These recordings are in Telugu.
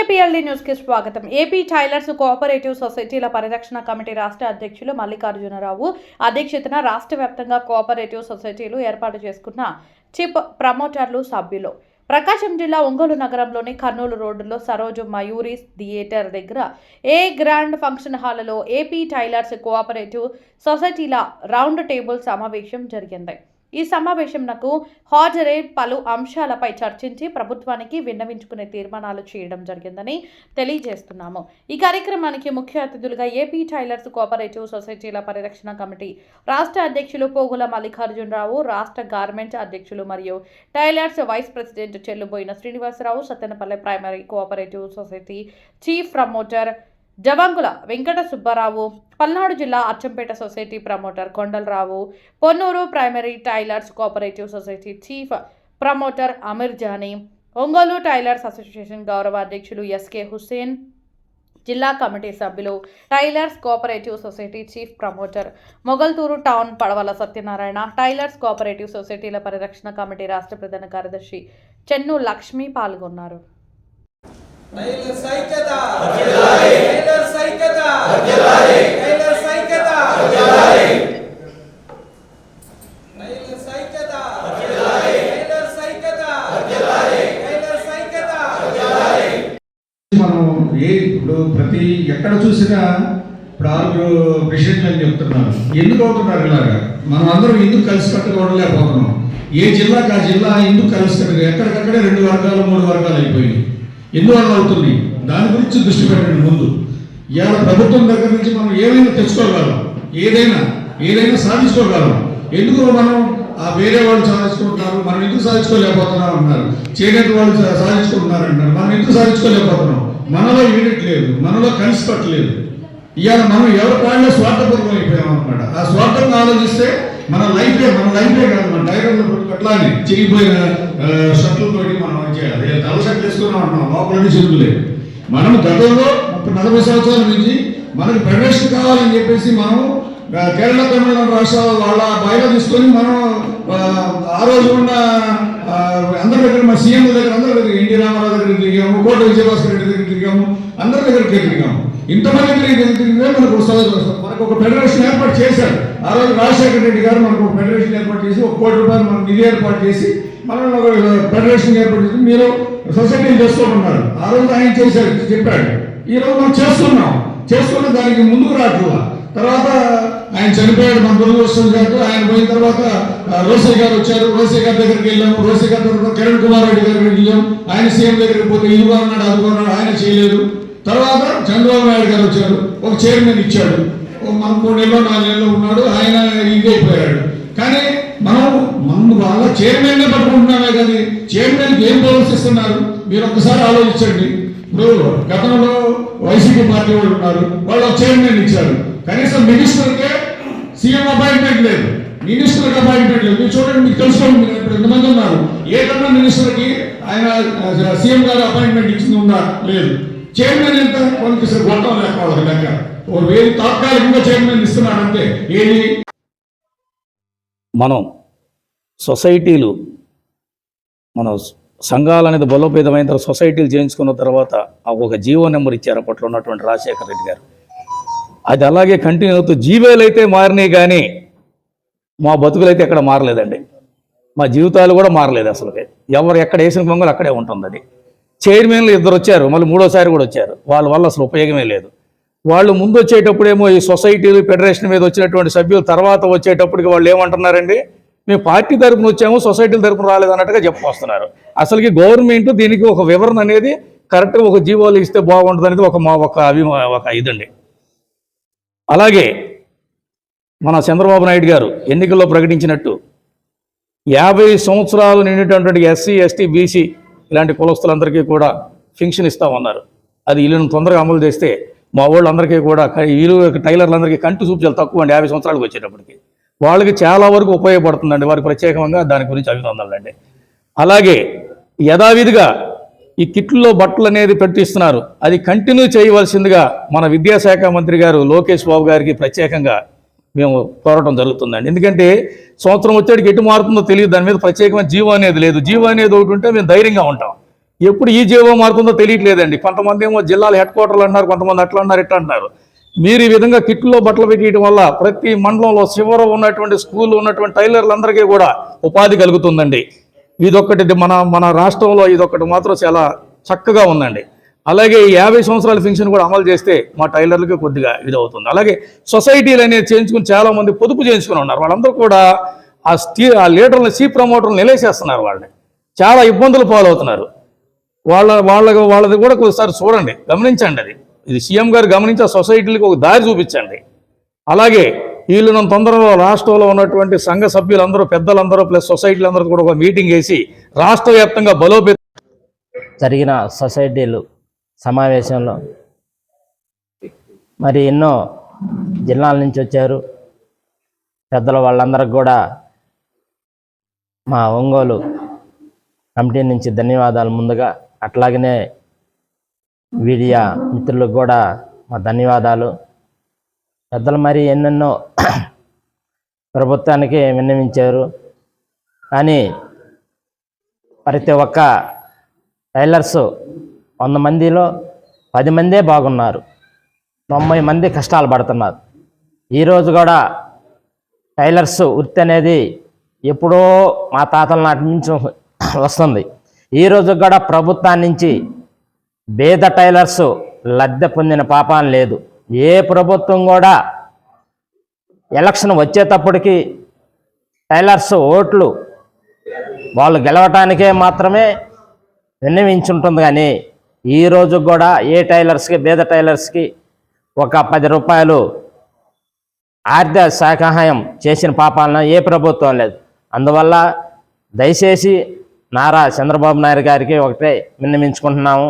ఏపీఎల్డీ న్యూస్కి స్వాగతం. ఏపీ టైలర్స్ కోఆపరేటివ్ సొసైటీల పరిరక్షణ కమిటీ రాష్ట్ర అధ్యక్షులు మల్లికార్జునరావు అధ్యక్షతన రాష్ట్ర వ్యాప్తంగా కోఆపరేటివ్ సొసైటీలు ఏర్పాటు చేసుకున్న చిప్ ప్రమోటర్లు సభ్యులు. ప్రకాశం జిల్లా ఒంగోలు నగరంలోని కర్నూలు రోడ్డులో సరోజు మయూరి థియేటర్ దగ్గర ఏ గ్రాండ్ ఫంక్షన్ హాల్లో ఏపీ టైలర్స్ కోఆపరేటివ్ సొసైటీల రౌండ్ టేబుల్ సమావేశం జరిగింది. ఈ సమావేశంకు హాజరై పలు అంశాలపై చర్చించి ప్రభుత్వానికి విన్నవించుకునే తీర్మానాలు చేయడం జరిగిందని తెలియజేస్తున్నాము. ఈ కార్యక్రమానికి ముఖ్య అతిథులుగా ఏపీ టైలర్స్ కోఆపరేటివ్ సొసైటీల పరిరక్షణ కమిటీ రాష్ట్ర అధ్యక్షులు పోగుల మల్లికార్జునరావు రాష్ట్ర గార్మెంట్ అధ్యక్షులు మరియు tailors vice president Chelluboina Srinivasarao Sattenapalle primary cooperative society chief promoter Javangula Venkata Subbarao Palnadu జిల్లా Achampet society promoter Kondalarao Ponnuru primary tailors cooperative society chief promoter Ameer Jani Ongole tailors association గౌరవ అధ్యక్షులు ఎస్కే హుస్సేన్ జిల్లా కమిటీ సభ్యులు tailors cooperative society chief promoter Mogalturu town Padavala Satyanarayana tailors cooperative సొసైటీల పరిరక్షణ కమిటీ రాష్ట్ర ప్రధాన కార్యదర్శి చెన్ను లక్ష్మి పాల్గొన్నారు. మనం ఏ ఇప్పుడు ప్రతి ఎక్కడ చూసినా ఇప్పుడు ఆరుగురు ప్రెసిడెంట్లు అని చెప్తున్నారు ఎందుకు అవుతున్నారు ఇలాగా మనం అందరం ఎందుకు కలిసి కట్టుకోవడలేకపోతున్నాం ఏ జిల్లాకి ఆ జిల్లా ఎందుకు కలిసి కట్టుకో ఎక్కడికక్కడే రెండు వర్గాలు మూడు వర్గాలు అయిపోయింది ఎందువల్ల అవుతుంది. దాని గురించి దృష్టి పెట్టండి ముందు. ఇవాళ ప్రభుత్వం దగ్గర నుంచి మనం ఏమైనా తెచ్చుకోగలం. ఏదైనా ఏదైనా సాధించుకోగలం. ఎందుకు మనం ఆ వేరే వాళ్ళు సాధించుకుంటున్నారు? మనం ఎందుకు సాధించుకోలేకపోతున్నాం అన్నారు. చేనేత వాళ్ళు సాధించుకుంటున్నారు అంటారు మనం ఎందుకు సాధించుకోలేకపోతున్నాం? మనలో యూనిట్ లేదు. మనలో కలిసి పట్టలేదు ఇవాళ మనం ఎవరి కాళ్ళలో స్వార్థపూర్వం అయిపోయాం అనమాట ఆ స్వార్థం ఆలోచిస్తే మన లైఫే మన లైఫే కాదు మన డైరెక్ట్ అట్లానే చెయ్యిపోయిన షర్ట్లతో మనం చేయాలి? తల షర్ట్ వేసుకున్నాం అంటున్నాం లోపల చెరువులే మనం గతంలో ముప్పై నలభై సంవత్సరాల నుంచి మనకు ఫెడరేషన్ కావాలని చెప్పేసి మనం కేరళ తమిళనాడు రాష్ట్రాల వాళ్ళ బయట తీసుకొని మనం ఆ, రోజు ఉన్న అందరి దగ్గర మా సీఎం దగ్గర అందరి దగ్గర ఎన్టీ రామారావు దగ్గర తిరిగాము కోట విజయభాస్కర్ రెడ్డి దగ్గర తిరిగాము అందరి దగ్గరికి తిరిగాము. ఇంతమంది తిరిగి తిరిగితే మనకు మనకు ఒక ఫెడరేషన్ ఏర్పాటు చేశారు. ఆ రోజు రాజశేఖర రెడ్డి గారు మనకు ఒక ఫెడరేషన్ ఏర్పాటు చేసి ఒక కోటి రూపాయలు మనకు నిధి ఏర్పాటు చేసి మనం ఒక ఫెడరేషన్ ఏర్పాటు చేసి మీరు సొసైటీలు చేసుకోమన్నారు. ఆ రోజు ఆయన చేశారు చెప్పాడు. ఈ రోజు మనం చేస్తున్నాం. చేసుకున్న దానికి ముందుకు రావట్లా తర్వాత ఆయన చనిపోయాడు మన దురదృష్టం గారు ఆయన పోయిన తర్వాత రోసే గారు వచ్చారు. రోసే గారి దగ్గరికి వెళ్ళాము రోసే గారి తర్వాత కిరణ్ కుమార్ రెడ్డి గారికి వెళ్ళాము ఆయన సీఎం దగ్గరికి పోతే ఇది అన్నాడు అది ఆయన చేయలేదు. తర్వాత చంద్రబాబు నాయుడు గారు వచ్చారు. ఒక చైర్మన్ ఇచ్చాడు. మూడు నెలలో నాలుగు నెలలో ఉన్నాడు. ఆయన ఇదైపోయాడు కానీ మనం మన వాళ్ళ చైర్మన్ పట్టుకుంటున్నామే కానీ చైర్మన్ ఏం పవర్స్ ఇస్తున్నారు? మీరు ఒక్కసారి ఆలోచించండి. ఇప్పుడు గతంలో వైసీపీ పార్టీ వాళ్ళు ఉన్నారు. వాళ్ళు చైర్మన్ ఇచ్చారు. కనీసం మినిస్టర్కే సీఎం అపాయింట్మెంట్ లేదు. మినిస్టర్ అపాయింట్మెంట్ లేదు. మీరు చూడండి మీకు తెలుసుకోండి మీరు. ఇప్పుడు ఎంతమంది ఉన్నారు? ఏ కన్నా మినిస్టర్కి ఆయన సీఎం గారు అపాయింట్మెంట్ ఇచ్చింది ఉందా? లేదు. చైర్మన్ ఎంత? వాళ్ళకి అసలు గొట్టం లేక లెక్క. తాత్కాలికంగా చైర్మన్ ఇస్తున్నాడు ఏది? మనం సొసైటీలు మనం సంఘాలు అనేది బలోపేతమైన తర్వాత సొసైటీలు చేయించుకున్న తర్వాత ఒక జీవో నెంబర్ ఇచ్చారు అప్పట్లో ఉన్నటువంటి రాజశేఖర రెడ్డి గారు. అది అలాగే కంటిన్యూ అవుతూ జీవేలు అయితే మారినాయి కానీ మా బతుకులు అయితే ఎక్కడ మారలేదండి. మా జీవితాలు కూడా మారలేదు అసలు ఎవరు ఎక్కడ వేసిన పొంగలు అక్కడే ఉంటుంది అది చైర్మన్లు ఇద్దరు వచ్చారు మళ్ళీ మూడోసారి కూడా వచ్చారు. వాళ్ళ వల్ల అసలు ఉపయోగమే లేదు. వాళ్ళు ముందు వచ్చేటప్పుడేమో ఈ సొసైటీలు ఫెడరేషన్ మీద వచ్చినటువంటి సభ్యులు తర్వాత వచ్చేటప్పటికి వాళ్ళు ఏమంటున్నారండి? మేము పార్టీ తరపున వచ్చాము సొసైటీల తరపున రాలేదు అన్నట్టుగా చెప్పుకొస్తున్నారు. అసలుకి గవర్నమెంట్ దీనికి ఒక వివరణ అనేది కరెక్ట్గా ఒక జీవోలు ఇస్తే బాగుంటుంది అనేది ఒక మా ఒక అభిమా ఒక ఇదండి. అలాగే మన చంద్రబాబు నాయుడు గారు ఎన్నికల్లో ప్రకటించినట్టు యాభై సంవత్సరాలు నిండినటువంటి ఎస్సీ ఎస్టీ బీసీ ఇలాంటి కులస్తులందరికీ కూడా ఫింక్షన్ ఇస్తామన్నారు. అది వీళ్ళని తొందరగా అమలు చేస్తే మా వాళ్ళందరికీ కూడా క- వీళ్ళు టైలర్లందరికీ కంటి చూపు చాలా తక్కువ అండి యాభై సంవత్సరాలకు వచ్చేటప్పటికి. వాళ్ళకి చాలా వరకు ఉపయోగపడుతుందండి వారికి ప్రత్యేకంగా దాని గురించి అభినందనలండి అలాగే యథావిధిగా ఈ కిట్లో బట్టలు అనేది పెట్టిస్తున్నారు. అది కంటిన్యూ చేయవలసిందిగా మన విద్యాశాఖ మంత్రి గారు లోకేష్ బాబు గారికి ప్రత్యేకంగా మేము కోరటం జరుగుతుందండి. ఎందుకంటే సంవత్సరం వచ్చేటికి ఎటు మారుతుందో తెలియదు దాని మీద ప్రత్యేకమైన జీవం అనేది లేదు. జీవం అనేది ఒకటి ఉంటే మేము ధైర్యంగా ఉంటాం. ఎప్పుడు ఈ జీవో మారుతుందో తెలియట్లేదండి. కొంతమంది ఏమో జిల్లాల హెడ్ క్వార్టర్లు అంటున్నారు కొంతమంది అట్లా అన్నారు ఇట్లా అంటున్నారు. మీరు ఈ విధంగా కిట్లో బట్టలు పెట్టియడం వల్ల ప్రతి మండలంలో చివర ఉన్నటువంటి స్కూల్ ఉన్నటువంటి టైలర్లందరికీ కూడా ఉపాధి కలుగుతుందండి. ఇదొక్కటి మన మన రాష్ట్రంలో ఇదొక్కటి మాత్రం చాలా చక్కగా ఉందండి. అలాగే ఈ యాభై సంవత్సరాల పెన్షన్ కూడా అమలు చేస్తే మా టైలర్లకి కొద్దిగా ఇది అవుతుంది అలాగే సొసైటీలు అనేది చేయించుకుని చాలామంది పొదుపు చేయించుకుని ఉన్నారు. వాళ్ళందరూ కూడా ఆ స్టీ ఆ లీడర్ని సీ ప్రమోటర్లు నిలేసేస్తున్నారు వాళ్ళని. చాలా ఇబ్బందులు పాలవుతున్నారు. వాళ్ళ వాళ్ళ వాళ్ళది కూడా ఒకసారి చూడండి గమనించండి అది. ఇది సీఎం గారు గమనించి ఆ సొసైటీలకు ఒక దారి చూపించండి. అలాగే వీళ్ళను తొందరలో రాష్ట్రంలో ఉన్నటువంటి సంఘ సభ్యులందరూ పెద్దలందరూ ప్లస్ సొసైటీలందరూ కూడా ఒక మీటింగ్ వేసి రాష్ట్ర వ్యాప్తంగా బలోపేత జరిగిన సొసైటీలు సమావేశంలో మరి ఎన్నో జిల్లాల నుంచి వచ్చారు. పెద్దల వాళ్ళందరికి కూడా మా ఒంగోలు కమిటీ నుంచి ధన్యవాదాలు ముందుగా అట్లాగనే వీడియా మిత్రులకు కూడా మా ధన్యవాదాలు. పెద్దలు మరి ఎన్నెన్నో ప్రభుత్వానికి విన్నవించారు. కానీ ప్రతి ఒక్క టైలర్స్ వంద మందిలో పది మందే బాగున్నారు. తొంభై మంది కష్టాలు పడుతున్నారు. ఈరోజు కూడా టైలర్స్ వృత్తి అనేది ఎప్పుడో మా తాతల నాటి నుంచి వస్తుంది. ఈరోజు కూడా ప్రభుత్వం నుంచి బేద టైలర్స్ లబ్ధి పొందిన పాపం లేదు. ఏ ప్రభుత్వం కూడా ఎలక్షన్ వచ్చేటప్పటికి టైలర్స్ ఓట్లు వాళ్ళు గెలవటానికే మాత్రమే విన్నవించుంటుంది కానీ ఈ కూడా ఏ టైలర్స్కి బేద టైలర్స్కి ఒక పది రూపాయలు ఆర్థిక సహాయం చేసిన పాపాలన ఏ ప్రభుత్వం లేదు. అందువల్ల దయచేసి నారా చంద్రబాబు నాయుడు గారికి ఒకటే విన్నమించుకుంటున్నాము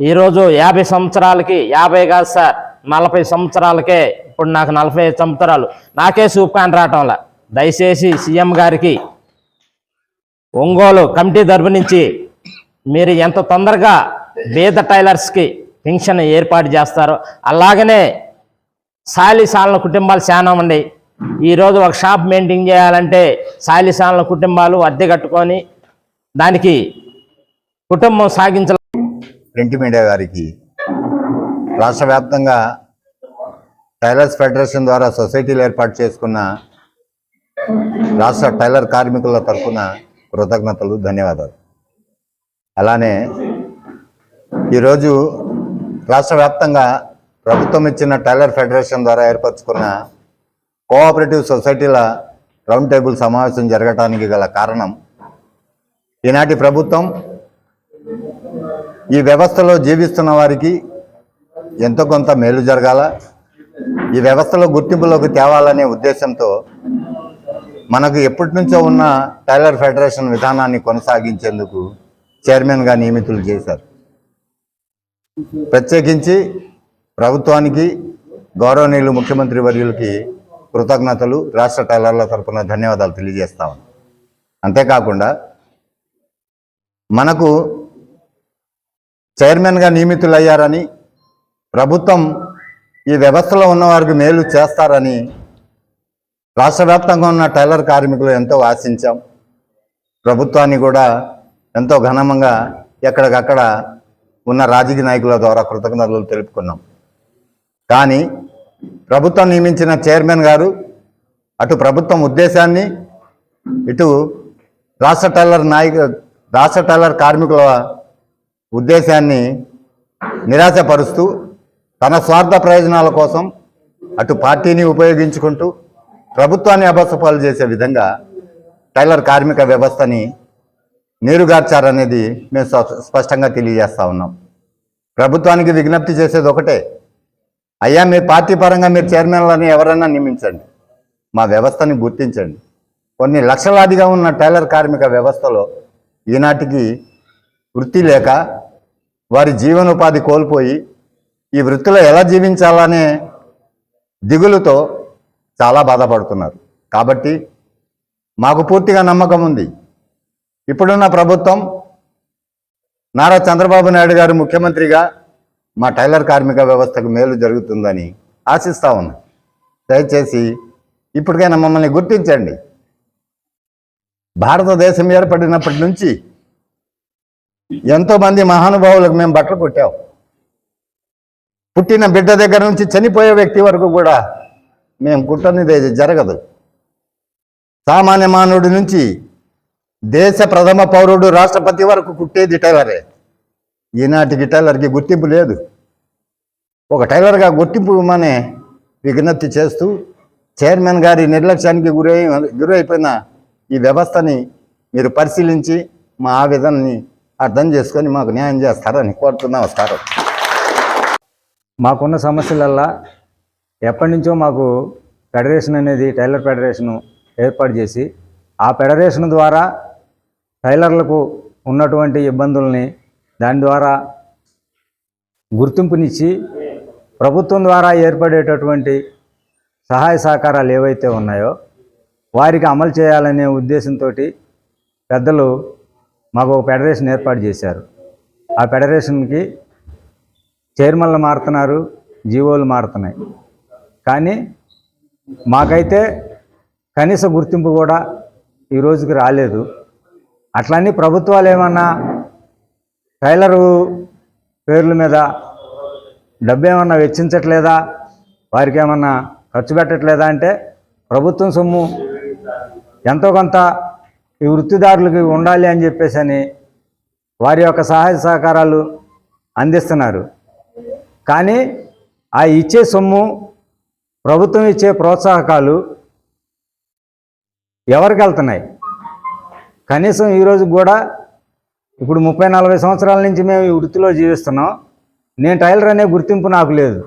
ఈరోజు యాభై సంవత్సరాలకి యాభై కాదు సార్ నలభై సంవత్సరాలకే ఇప్పుడు నాకు నలభై ఐదు సంవత్సరాలు. నాకే సూప్కాన్ రావటంలా దయచేసి సీఎం గారికి ఒంగోలు కమిటీ తరపు నుంచి మీరు ఎంత తొందరగా పేద టైలర్స్కి పెన్షన్ ఏర్పాటు చేస్తారో అలాగనే సాలిసాలన కుటుంబాలు చాలా ఉన్నాయి. ఈరోజు ఒక షాప్ మెయింటైన్ చేయాలంటే సాలిసాలన కుటుంబాలు అద్దె కట్టుకొని దానికి కుటుంబం సాగించాలి ప్రింట్ మీడియా గారికి రాష్ట్ర వ్యాప్తంగా టైలర్స్ ఫెడరేషన్ ద్వారా సొసైటీలు ఏర్పాటు చేసుకున్న రాష్ట్ర టైలర్ కార్మికుల తరఫున కృతజ్ఞతలు ధన్యవాదాలు. అలానే ఈరోజు రాష్ట్ర వ్యాప్తంగా ప్రభుత్వం ఇచ్చిన టైలర్ ఫెడరేషన్ ద్వారా ఏర్పరచుకున్న కోఆపరేటివ్ సొసైటీల రౌండ్ టేబుల్ సమావేశం జరగటానికి గల కారణం ఈనాటి ప్రభుత్వం ఈ వ్యవస్థలో జీవిస్తున్న వారికి ఎంతో కొంత మేలు జరగాల. ఈ వ్యవస్థలో గుర్తింపులోకి తేవాలనే ఉద్దేశంతో మనకు ఎప్పటి నుంచో ఉన్న టైలర్ ఫెడరేషన్ విధానాన్ని కొనసాగించేందుకు చైర్మన్గా నియమితులు చేశారు. ప్రత్యేకించి ప్రభుత్వానికి గౌరవనీయులు ముఖ్యమంత్రి వర్యులకి కృతజ్ఞతలు. రాష్ట్ర టైలర్ల తరపున ధన్యవాదాలు తెలియజేస్తాము అంతేకాకుండా మనకు చైర్మన్గా నియమితులయ్యారని ప్రభుత్వం ఈ వ్యవస్థలో ఉన్నవారికి మేలు చేస్తారని రాష్ట్ర వ్యాప్తంగా ఉన్న టైలర్ కార్మికులు ఎంతో ఆశించాం. ప్రభుత్వాన్ని కూడా ఎంతో ఘనంగా ఎక్కడికక్కడ ఉన్న రాజకీయ నాయకుల ద్వారా కృతజ్ఞతలు తెలుపుకున్నాం. కానీ ప్రభుత్వం నియమించిన చైర్మన్ గారు అటు ప్రభుత్వం ఉద్దేశాన్ని ఇటు రాష్ట్ర టైలర్ నాయక రాష్ట్ర టైలర్ కార్మికుల ఉద్దేశాన్ని నిరాశపరుస్తూ తన స్వార్థ ప్రయోజనాల కోసం అటు పార్టీని ఉపయోగించుకుంటూ ప్రభుత్వాన్ని అబసపాలు చేసే విధంగా టైలర్ కార్మిక వ్యవస్థని నీరుగార్చారనేది మేము స్పష్టంగా తెలియజేస్తా ఉన్నాం. ప్రభుత్వానికి విజ్ఞప్తి చేసేది ఒకటే అయ్యా మీరు పార్టీ పరంగా మీరు చైర్మన్లని ఎవరైనా నియమించండి మా వ్యవస్థని గుర్తించండి. కొన్ని లక్షలాదిగా ఉన్న టైలర్ కార్మిక వ్యవస్థలో ఈనాటికి వృత్తి లేక వారి జీవనోపాధి కోల్పోయి ఈ వృత్తిలో ఎలా జీవించాలనే దిగులుతో చాలా బాధపడుతున్నారు. కాబట్టి మాకు పూర్తిగా నమ్మకం ఉంది. ఇప్పుడున్న ప్రభుత్వం నారా చంద్రబాబు నాయుడు గారు ముఖ్యమంత్రిగా మా టైలర్ కార్మిక వ్యవస్థకు మేలు జరుగుతుందని ఆశిస్తా ఉన్నా. దయచేసి ఇప్పటికైనా మమ్మల్ని గుర్తించండి. భారతదేశం ఏర్పడినప్పటి నుంచి ఎంతోమంది మహానుభావులకు మేము బట్టలు కొట్టాం. పుట్టిన బిడ్డ దగ్గర నుంచి చనిపోయే వ్యక్తి వరకు కూడా మేము కుట్టనిది జరగదు. సామాన్య మానవుడి నుంచి దేశ ప్రథమ పౌరుడు రాష్ట్రపతి వరకు కుట్టేది టైలరే. ఈనాటికి టైలర్కి గుర్తింపు లేదు. ఒక టైలర్గా గుర్తింపు ఇవ్వమని విజ్ఞప్తి చేస్తూ చైర్మన్ గారి నిర్లక్ష్యానికి గురై గురైపోయిన ఈ వ్యవస్థని మీరు పరిశీలించి మా ఆవేదనని అర్థం చేసుకొని మాకు న్యాయం చేస్తారని కోరుతున్నాం. సార్ మాకున్న సమస్యలల్లా ఎప్పటి నుంచో మాకు ఫెడరేషన్ అనేది టైలర్ ఫెడరేషన్ ఏర్పాటు చేసి ఆ ఫెడరేషన్ ద్వారా టైలర్లకు ఉన్నటువంటి ఇబ్బందుల్ని దాని ద్వారా గుర్తింపునిచ్చి ప్రభుత్వం ద్వారా ఏర్పడేటటువంటి సహాయ సహకారాలు ఏవైతే ఉన్నాయో వారికి అమలు చేయాలనే ఉద్దేశంతో పెద్దలు మాకు ఒక ఫెడరేషన్ ఏర్పాటు చేశారు. ఆ ఫెడరేషన్కి చైర్మన్లు మారుతున్నారు జీవోలు మారుతున్నాయి. కానీ మాకైతే కనీస గుర్తింపు కూడా ఈ రోజుకి రాలేదు. అట్లని ప్రభుత్వాలు ఏమన్నా టైలరు పేర్ల మీద డబ్బు ఏమన్నా వెచ్చించట్లేదా? వారికి ఏమన్నా ఖర్చు పెట్టట్లేదా అంటే ప్రభుత్వం సొమ్ము ఎంతో కొంత ఈ వృత్తిదారులకి ఉండాలి అని చెప్పేసి అని వారి యొక్క సహాయ సహకారాలు అందిస్తున్నారు. కానీ ఆ ఇచ్చే సొమ్ము ప్రభుత్వం ఇచ్చే ప్రోత్సాహకాలు ఎవరికి వెళ్తున్నాయి? కనీసం ఈరోజు కూడా ఇప్పుడు ముప్పై నలభై సంవత్సరాల నుంచి మేము ఈ వృత్తిలో జీవిస్తున్నాం. నేను టైలర్ అనే గుర్తింపు నాకు లేదు.